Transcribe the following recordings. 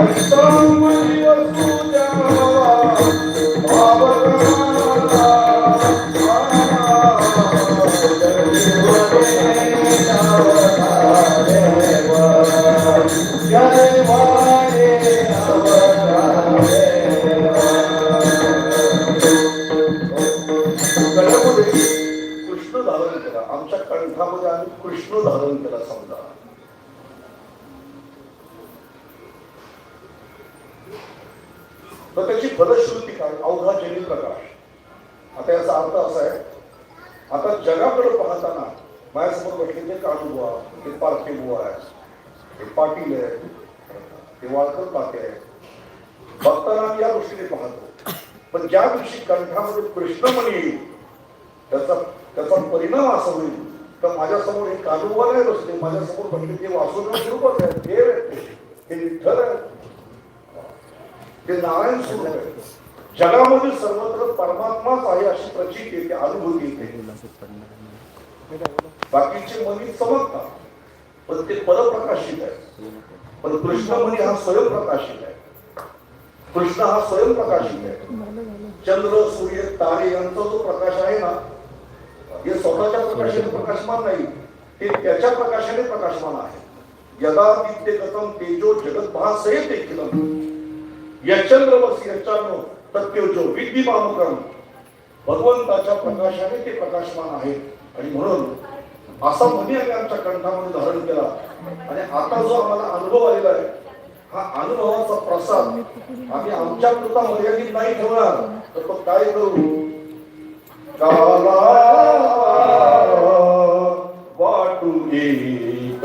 कृष्ण धारण केला. आमच्या कंठामध्ये आम्ही कृष्ण धारण केला समजा. तर त्याची फलश्रुती काय? अवघा जनी प्रकाश आता याचा अर्थ असा आहे आता जगाकडे पाहताना माझ्यासमोर बसले ते काळूबुवा ते पारखे बुवा आहे हे पाटील आहे ते वाळकर पाटे आहे बघताना या दृष्टीने पाहतो. पण ज्या दिवशी कंठामध्ये कृष्णमणी येईल त्याचा त्याचा परिणाम असा होईल तर माझ्यासमोर हे कालुवा नाही बसले. माझ्यासमोर बसले ते वासुदेव स्वरूपच आहे देव आहे ते. विठ्ठल आहे ते नारायण स्वरूप आहे. जगामध्ये सर्वत्र परमात्माच आहे अशी प्रचित येते अनुभूती येते बाकीचे मनी चमकतात पण ते परप्रकाशित आहे. पण कृष्णमणी हा स्वयंप्रकाशित आहे. कृष्ण हा स्वयंप्रकाशित आहे. चंद्र सूर्य तारे यांचा जो प्रकाश आहे ना हे स्वतःच्या प्रकाशाने प्रकाशमान नाही ते त्याच्या प्रकाशाने प्रकाशमान आहे. यदा विद्ये गतम तेजो जगत भासये देखील यचंद्रवस यचानो तत्योजो विद्यमानुक्रम भगवंताच्या प्रकाशाने ते प्रकाशमान आहे आणि म्हणून असा म्हणी आम्ही आमच्या कंठामध्ये धारण केला आणि आता जो आम्हाला अनुभव आलेला आहे हा अनुभवाचा प्रसाद आम्ही आमच्या पुरता मर्यादित नाही ठेवणार तर तो काय करू काला वाटू एक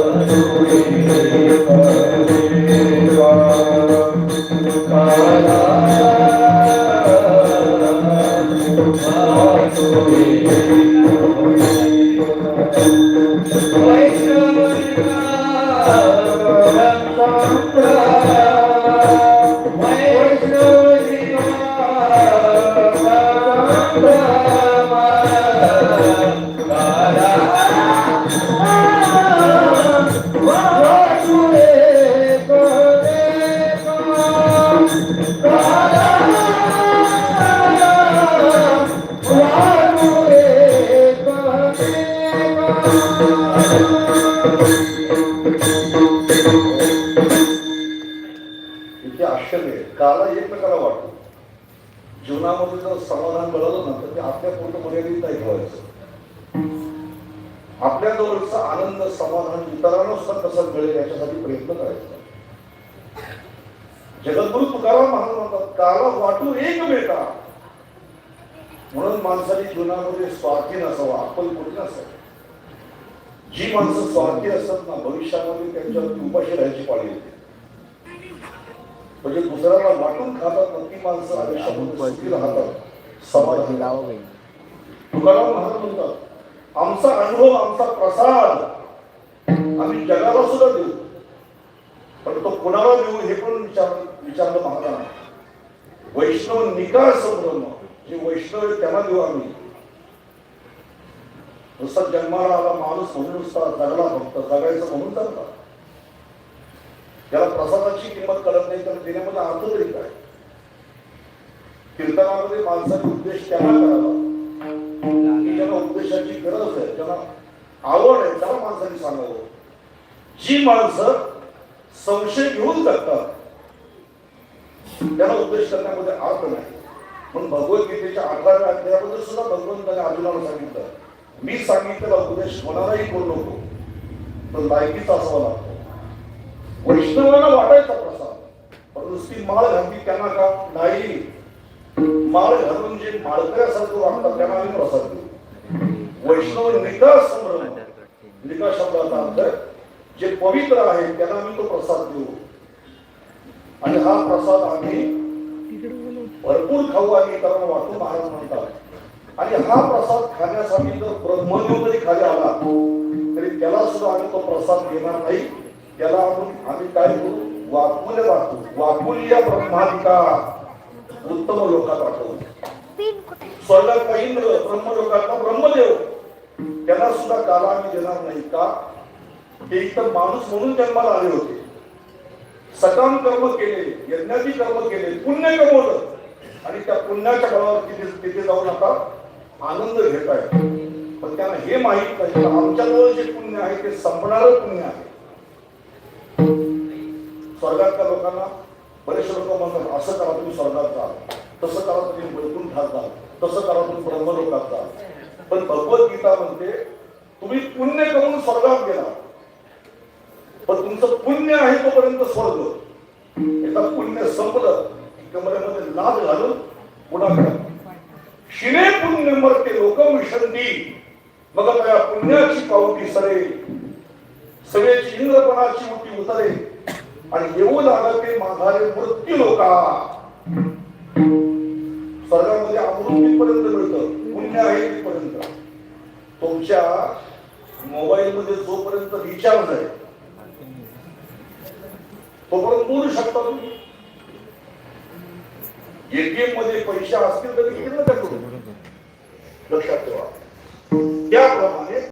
Pues, Gracias. इथे आश्चर्य आहे. काला एकमेकाला वाटतो. जीवनामध्ये जर समाधान मिळालं ना तर ते आपल्या पूर्ण मर्यादित नाही ठेवायचं. आपल्या जवळचा आनंद समाधान इतरांना सुद्धा कसं मिळेल याच्यासाठी प्रयत्न करायचा. जगद्गुरु तुकाराम महाराज म्हणतात काला वाटू एक बेटा म्हणून माणसाने जीवनामध्ये स्वार्थी नसावा आपण कुठे नसावं? जी माणसं स्वार्थी असतात ना भविष्यामध्ये त्यांच्या उपाशी राहायची पाळी येते. म्हणजे दुसऱ्याला वाटून खातात ती माणसं आयुष्यामध्ये सुखी राहतात. समाधानी. तुकाराम महाराज म्हणतात आमचा अनुभव आमचा प्रसाद आम्ही जगाला सुद्धा देऊ. पण तो कुणाला देऊ हे पण विचार विचारलं महाराजांना वैष्णव निकाल ब्रह्म जे वैष्णव त्यांना देऊ आम्ही. नुसता जन्माला आला माणूस म्हणून नुसता जगला फक्त जगायचं म्हणून जगला. ज्याला प्रसादाची किंमत कळत नाही तर देण्यामध्ये अर्थ तरी काय कीर्तनामध्ये माणसाचा उद्देश त्यांना करावा ज्यांना उद्देशाची गरज आहे ज्यांना आवड आहे त्याला माणसाने सांगावं. जी माणसं संशय घेऊन जगतात त्याला उद्देश करण्यामध्ये अर्थ नाही. म्हणून भगवद्गीतेच्या अठराव्या अध्यायामध्ये सुद्धा भगवंताने अर्जुनाला सांगितलं. मी सांगितलेला उपदेश कोणालाही करू नको तर लायकीचा असावा लागतो. वैष्णवाला वाटायचा प्रसाद पण नुसती माळ घातली त्यांना का? नाही. माळ घालून जे माळकऱ्यासारखं वागतात त्यांना आम्ही प्रसाद देऊ. वैष्णव निकाल संभ्रम निकाल शब्दाचा अर्थ जे पवित्र आहे त्यांना आम्ही तो प्रसाद देऊ. आणि हा प्रसाद आम्ही भरपूर खाऊ आणि इतरांना वाटू महाराज म्हणतात. आणि हा प्रसाद खाण्यासाठी जर ब्रह्मदेव जरी खाली आला तरी त्याला सुद्धा आम्ही तो प्रसाद घेणार नाही. त्याला आपण आम्ही काय करू? वाकुले दाखवू. वाकुलिया ब्रह्मादिका उत्तम लोकात दाखवू. स्वर्गात इंद्र ब्रह्मलोकातला ब्रह्मदेव. त्यांना सुद्धा काला आम्ही देणार नाही का? ते इतर माणूस म्हणून जन्माला आले होते. सकाम कर्म केले यज्ञाची कर्म केले पुण्य कमवलं. आणि त्या पुण्याच्या बळावर तिथे तिथे जाऊन आता आनंद घेत आहे. पण त्यांना हे माहीत नाही की आमच्याजवळ जे पुण्य आहे ते संपणारं पुण्य आहे. स्वर्गातल्या लोकांना बरेचसे लोक म्हणतात असं करा तुम्ही स्वर्गात जा. तसं करा तुम्ही वैकुंठात जाल तसं करा तुम्ही ब्रह्मलोकात जा. पण भगवद्गीता म्हणते तुम्ही पुण्य करून स्वर्गात गेला. पण तुमचं पुण्य आहे तोपर्यंत स्वर्ग. एकदा पुण्य संपलं कमरेमध्ये लाज घालून पुन्हा करा पुण्य मरते लोक विषंती मग त्या पुण्याची पावती सरे सगळ्याची इंद्रपणाची मोठी उतरे आणि येऊ लागते माघारे मृत्यू लोका. स्वर्गामध्ये अमृत पर्यंत मिळतं. पुण्य आहे तिथपर्यंत. तुमच्या मोबाईल मध्ये जोपर्यंत रिचार्ज आहे तोपर्यंत बोलू शकता तुम्ही. एटीएममध्ये पैसे असतील तर どっちかっては。ヤコブは